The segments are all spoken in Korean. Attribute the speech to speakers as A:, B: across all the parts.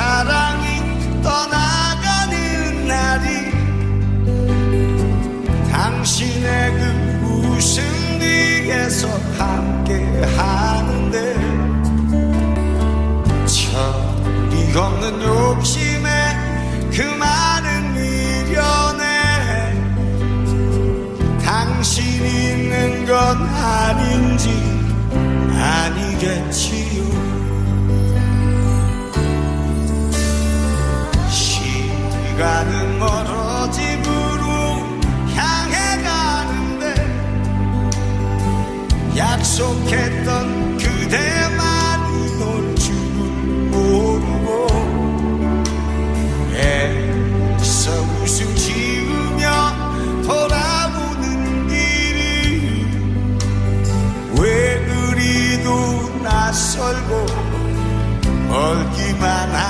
A: 사랑이 떠나가는 날이 당신의 그 웃음 뒤에서 함께 하는데 철이 없는 욕심에 그 많은 미련에 당신 있는 건 아닌지 아니겠지요 시간은 멀어 집으로 향해 가는데 약속했던 그대만이 올 줄은 모르고 애써 웃음 지으며 돌아보는 길이 왜 그리도 낯설고 멀기만 한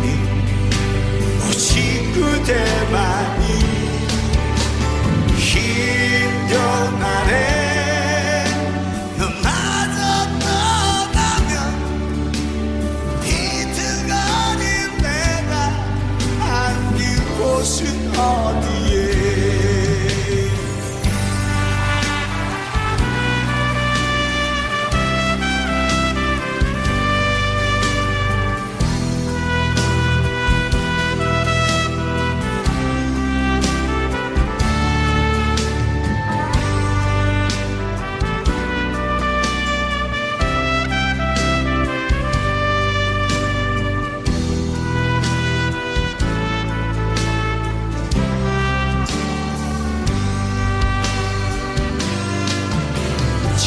A: 오직 그대만이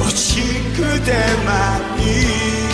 A: 落ちくてまい。